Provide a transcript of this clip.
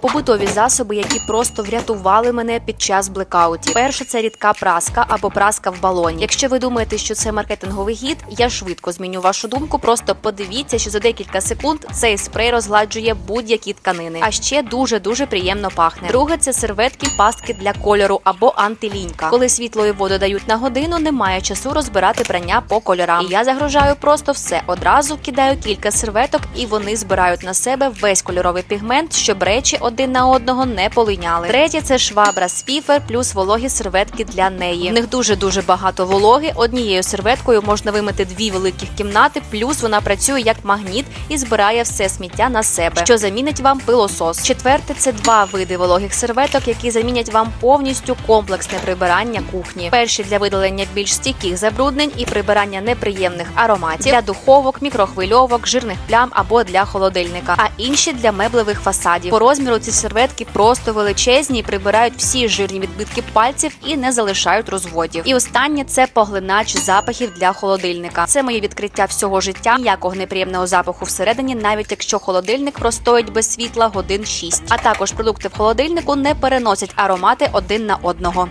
Побутові засоби, які просто врятували мене під час блекаутів. Перше це рідка праска або праска в балоні. Якщо ви думаєте, що це маркетинговий гід, я швидко зміню вашу думку. Просто подивіться, що за декілька секунд цей спрей розгладжує будь-які тканини. А ще дуже дуже приємно пахне. Друге це серветки, пастки для кольору або антилінька. Коли світло і воду дають на годину, немає часу розбирати прання по кольорам. І я загружаю просто все. Одразу кидаю кілька серветок, і вони збирають на себе весь кольоровий пігмент, щоб речі один на одного не полиняли. Третє це швабра з фіфер плюс вологі серветки для неї. В них дуже дуже багато вологи. Однією серветкою можна вимити дві великих кімнати, плюс вона працює як магніт і збирає все сміття на себе, що замінить вам пилосос. Четверте це два види вологих серветок, які замінять вам повністю комплексне прибирання кухні. Перші для видалення більш стійких забруднень і прибирання неприємних ароматів для духовок, мікрохвильовок, жирних плям або для холодильника, а інші для меблевих фасадів. По розміру ці серветки просто величезні і прибирають всі жирні відбитки пальців і не залишають розводів. І останнє це поглинач запахів для холодильника. Це моє відкриття всього життя. Ніякого неприємного запаху всередині, навіть якщо холодильник простоїть без світла годин 6. А також продукти в холодильнику не переносять аромати один на одного.